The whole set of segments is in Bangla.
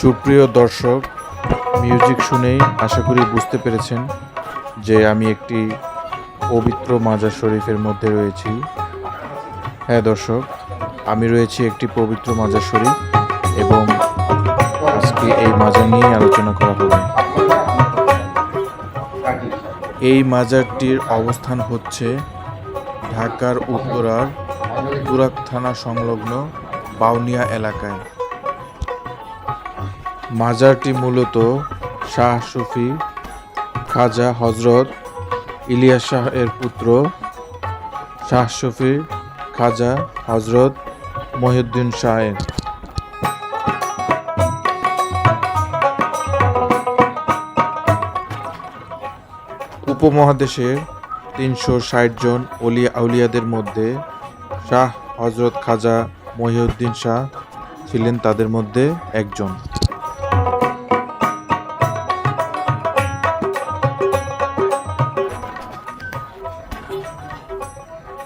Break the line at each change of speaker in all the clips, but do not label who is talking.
সুপ্রিয় দর্শক মিউজিক শুনেই আশা করি বুঝতে পেরেছেন যে আমি একটি পবিত্র মাজার শরীফের মধ্যে রয়েছি। হ্যাঁ দর্শক, আমি রয়েছি একটি পবিত্র মাজার শরীফ এবং আজকে এই মাজার নিয়ে আলোচনা করা হবে। এই মাজারটির অবস্থান হচ্ছে ঢাকার উত্তরার তুরাক থানা সংলগ্ন বাউনিয়া এলাকায়। মাজারটি মূলত শাহ সুফি খাজা হজরত ইলিয়াস শাহ এর পুত্র, শাহ সুফি খাজা হজরত মহিউদ্দিন শাহের। উপমহাদেশের তিনশো ষাট জন অলিয়া আউলিয়াদের মধ্যে শাহ হজরত খাজা মহিউদ্দিন শাহ ছিলেন তাদের মধ্যে একজন।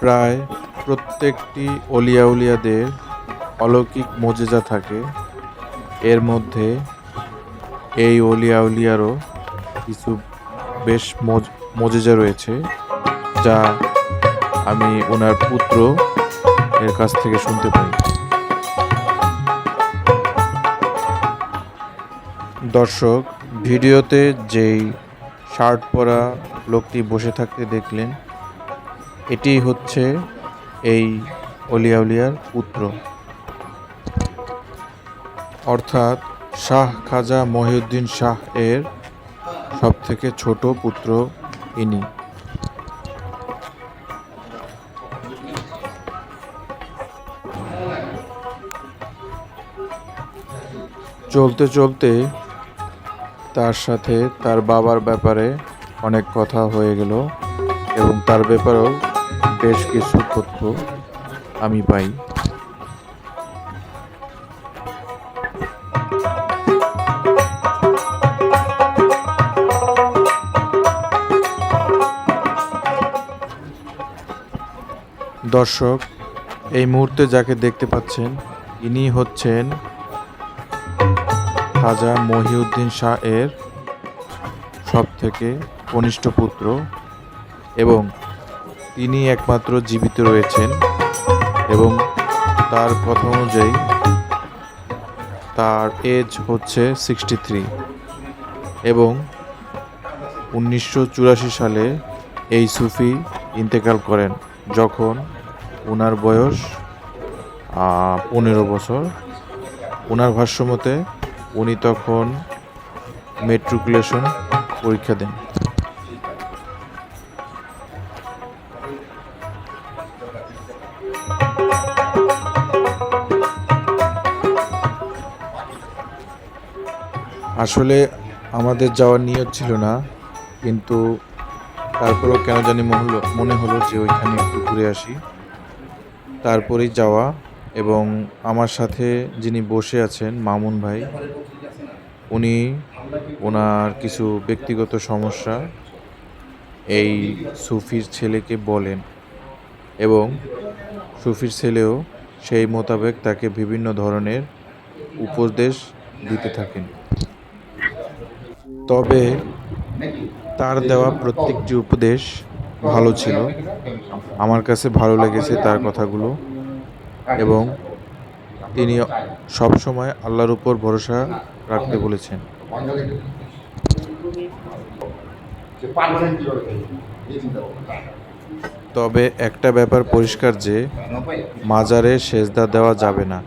প্রায় প্রত্যেকটি অলিয়া উলিয়াদের অলৌকিক মজেজা থাকে। এর মধ্যে এই অলিয়া উলিয়ারও কিছু বেশ মজ মজেজা রয়েছে, যা আমি ওনার পুত্র এর কাছ থেকে শুনতে পাই। দর্শক, ভিডিওতে যেই শার্ট পরা লোকটি বসে থাকতে দেখলেন, এটি হচ্ছে এই অলিয়াউলিয়ার পুত্র। অর্থাৎ শাহ খাজা মহিউদ্দিন শাহ এর সব থেকে ছোট পুত্র ইনি। চলতে চলতে তার সাথে তার বাবার ব্যাপারে অনেক কথা হয়ে গেল এবং তার ব্যাপারেও বেশ কিছু তথ্য আমি পাই। দর্শক, এই মুহূর্তে যাকে দেখতে পাচ্ছেন, ইনি হচ্ছেন খাজা মহিউদ্দিন শাহ এর সব থেকে কনিষ্ঠ পুত্র এবং তিনি একমাত্র জীবিত রয়েছেন এবং তার কথা অনুযায়ী তার এজ হচ্ছে সিক্সটি থ্রি এবং উনিশশো চুরাশি সালে এই সুফি ইন্তেকাল করেন যখন ওনার বয়স পনেরো বছর। ওনার ভাষ্যমতে, উনি তখন মেট্রিকুলেশন পরীক্ষা দেন। আসলে আমাদের যাওয়ার নিয়ত ছিল না, কিন্তু তারপরেও কেন জানি মনে হলো যে ওইখানে একটু ঘুরে আসি। তারপরেই যাওয়া এবং আমার সাথে যিনি বসে আছেন, মামুন ভাই, উনি ওনার কিছু ব্যক্তিগত সমস্যা। এই সুফির ছেলেকে বলেন এবং সুফির ছেলেও সেই মোতাবেক তাকে বিভিন্ন ধরনের উপদেশ দিতে থাকেন। তবে তার দেওয়া প্রত্যেকটি উপদেশ ভালো ছিল। আমার কাছে ভালো লেগেছে তার কথাগুলো এবং তিনি সবসময় আল্লাহর উপর ভরসা রাখতে বলেছেন। তবে একটা ব্যাপার পরিষ্কার যে, মাজারে সেজদা দেওয়া যাবে না।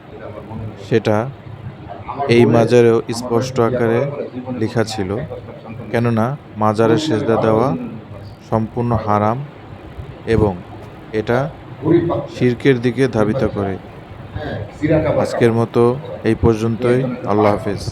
সেটা এই মাজারেও স্পষ্ট আকারে লেখা ছিল। কেননা, মাজারে সেজদা দেওয়া সম্পূর্ণ হারাম এবং এটা শির্কের দিকে ধাবিত করে। আজকের মতো এই পর্যন্তই। আল্লাহ হাফেজ।